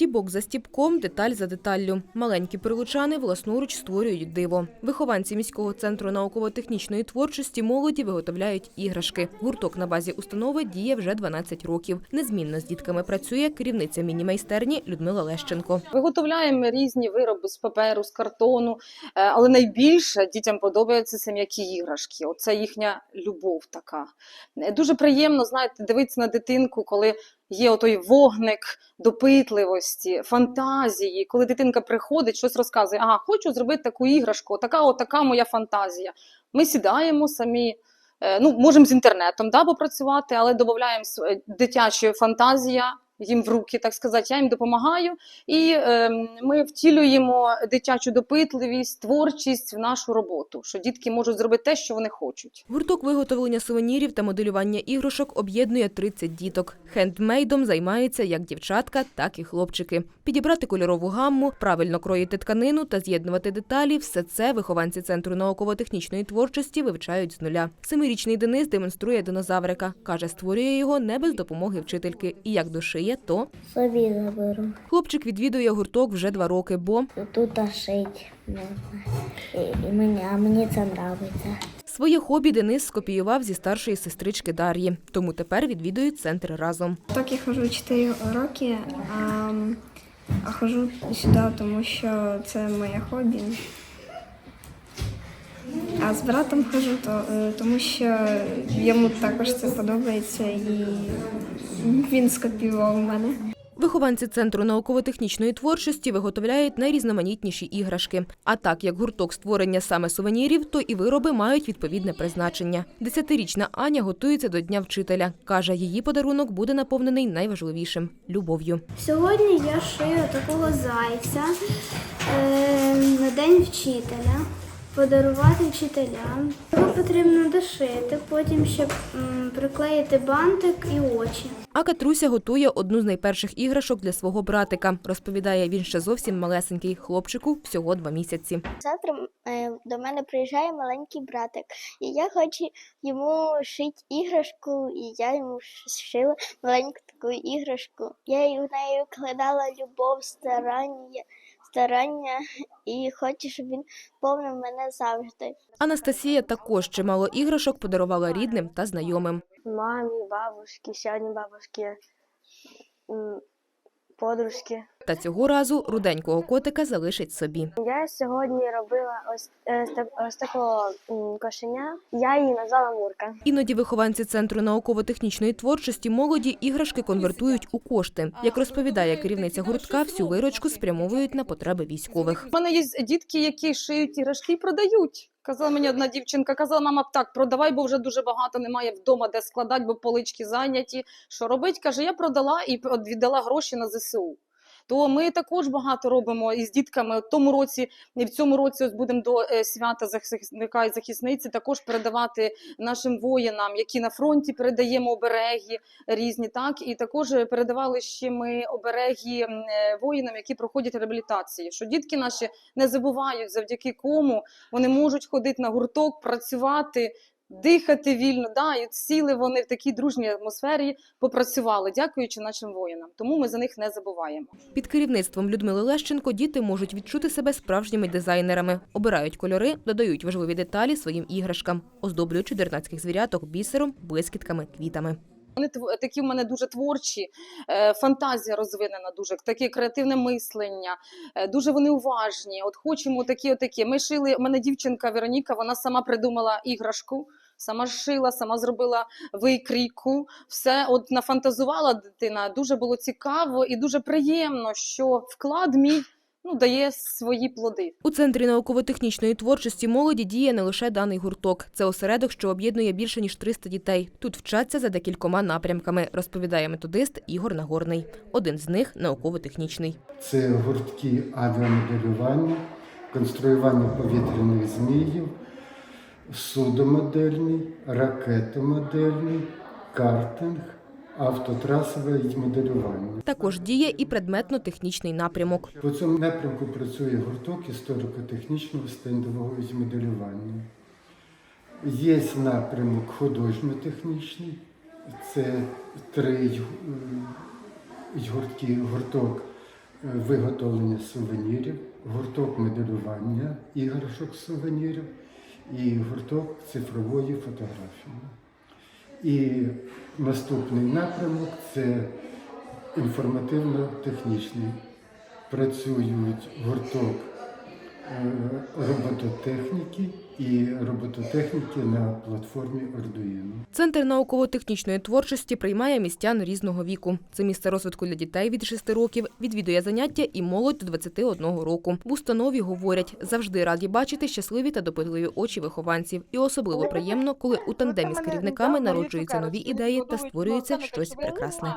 Стібок за стібком, деталь за деталлю. Маленькі прилучани власноруч створюють диво. Вихованці міського центру науково-технічної творчості молоді виготовляють іграшки. Гурток на базі установи діє вже 12 років. Незмінно з дітками працює керівниця міні-майстерні Людмила Лещенко. Виготовляємо різні вироби з паперу, з картону, е, але найбільше дітям подобаються це м'які іграшки. Оце їхня любов така. Е, Дуже приємно, знаєте, дивитися на дитинку, коли є отой вогник допитливості, фантазії. Коли дитинка приходить, щось розказує, ага, хочу зробити таку іграшку, така, отака моя фантазія. Ми сідаємо самі. е, Ну, можемо з інтернетом да, попрацювати, але додаємо дитяча фантазія їм в руки, так сказати. Я їм допомагаю, і е, ми втілюємо дитячу допитливість, творчість в нашу роботу, що дітки можуть зробити те, що вони хочуть. Гурток виготовлення сувенірів та моделювання іграшок об'єднує 30 діток. Хендмейдом займаються як дівчатка, так і хлопчики. Підібрати кольорову гамму, правильно кроїти тканину та з'єднувати деталі – все це вихованці Центру науково-технічної творчості вивчають з нуля. Семирічний Денис демонструє динозаврика. Каже, створює його не без допомоги вчительки. І як дошиє, то Собі заберу. хлопчик відвідує гурток вже два роки, бо Тут шить можна. І, і мені, а мені це подобається. своє хобі Денис скопіював зі старшої сестрички Дар'ї. Тому тепер відвідують центр разом. Так я хожу 4 роки, а, а хожу сюди, тому що це моє хобі. А з братом хожу, то, е, тому що йому також це подобається і він скопіював у мене. Вихованці Центру науково-технічної творчості виготовляють найрізноманітніші іграшки. А так як гурток створення саме сувенірів, то і вироби мають відповідне призначення. Десятирічна Аня готується до Дня вчителя. Каже, її подарунок буде наповнений найважливішим любов'ю. Сьогодні я шию такого зайця е, на день вчителя, подарувати вчителям. Його потрібно дошити, потім ще приклеїти бантик і очі. А Катруся готує одну з найперших іграшок для свого братика. Розповідає, він ще зовсім малесенький хлопчику всього два місяці. Завтра е, до мене приїжджає маленький братик, і я хочу йому шити іграшку, і я йому шила маленьку таку іграшку. Я в неї вкладала любов, старання, старання і хочу, щоб він повнив мене завжди. Анастасія також чимало іграшок подарувала рідним та знайомим. Мамі, бабушки, сьогодні одні бабушки, подружки. Та цього разу руденького котика залишить собі. Я сьогодні робила ось, е, ось такого кошеня. Я її назвала Мурка. Іноді вихованці Центру науково-технічної творчості молоді іграшки конвертують у кошти. Як розповідає керівниця гуртка, всю виручку спрямовують на потреби військових. У мене є дітки, які шиють іграшки і продають. Казала мені одна дівчинка, казала, мама, так, продавай, бо вже дуже багато немає вдома, де складати, бо полички зайняті. Що робить? Каже, я продала і віддала гроші на ЗСУ. То ми також багато робимо із дітками. В тому році і в цьому році ось будемо до е, свята захисника і захисниці також передавати нашим воїнам, які на фронті передаємо обереги різні. Так і також передавали ще ми обереги е, воїнам, які проходять реабілітації. Що дітки наші не забувають, завдяки кому вони можуть ходити на гурток, працювати. Дихати вільно, да, і от сіли вони в такій дружній атмосфері, попрацювали, дякуючи нашим воїнам. Тому ми за них не забуваємо. Під керівництвом Людмили Лещенко діти можуть відчути себе справжніми дизайнерами, обирають кольори, додають важливі деталі своїм іграшкам, оздоблюють чудернацьких звіряток бісером, блискітками, квітами. Вони такі в мене дуже творчі, е, фантазія розвинена, дуже таке креативне мислення, е, дуже вони уважні. От хочемо такі, отакі. Ми шили. У мене дівчинка Вероніка, вона сама придумала іграшку. Сама шила, сама зробила викрійку, все от нафантазувала дитина. Дуже було цікаво і дуже приємно, що вклад мій ну дає свої плоди. У центрі науково-технічної творчості молоді діє не лише даний гурток. Це осередок, що об'єднує більше ніж 300 дітей. Тут вчаться за декількома напрямками, розповідає методист Ігор Нагорний. Один з них науково-технічний. Це гуртки авіамоделювання, конструювання повітряних зміїв, судомодельний, ракетомодельний, картинг, автотрасове моделювання. Також діє і предметно-технічний напрямок. По цьому напрямку працює гурток історико-технічного стендового моделювання. Є напрямок художньо-технічний, це три гуртки, гурток виготовлення сувенірів, гурток моделювання іграшок сувенірів і гурток цифрової фотографії. І наступний напрямок це інформативно-технічний. Працюють гурток робототехніки і робототехніки на платформі Arduino. Центр науково-технічної творчості приймає містян різного віку. Це місце розвитку для дітей від 6 років, відвідує заняття і молодь до 21 року. В установі говорять, завжди раді бачити щасливі та допитливі очі вихованців. І особливо приємно, коли у тандемі з керівниками народжуються нові ідеї та створюється щось прекрасне.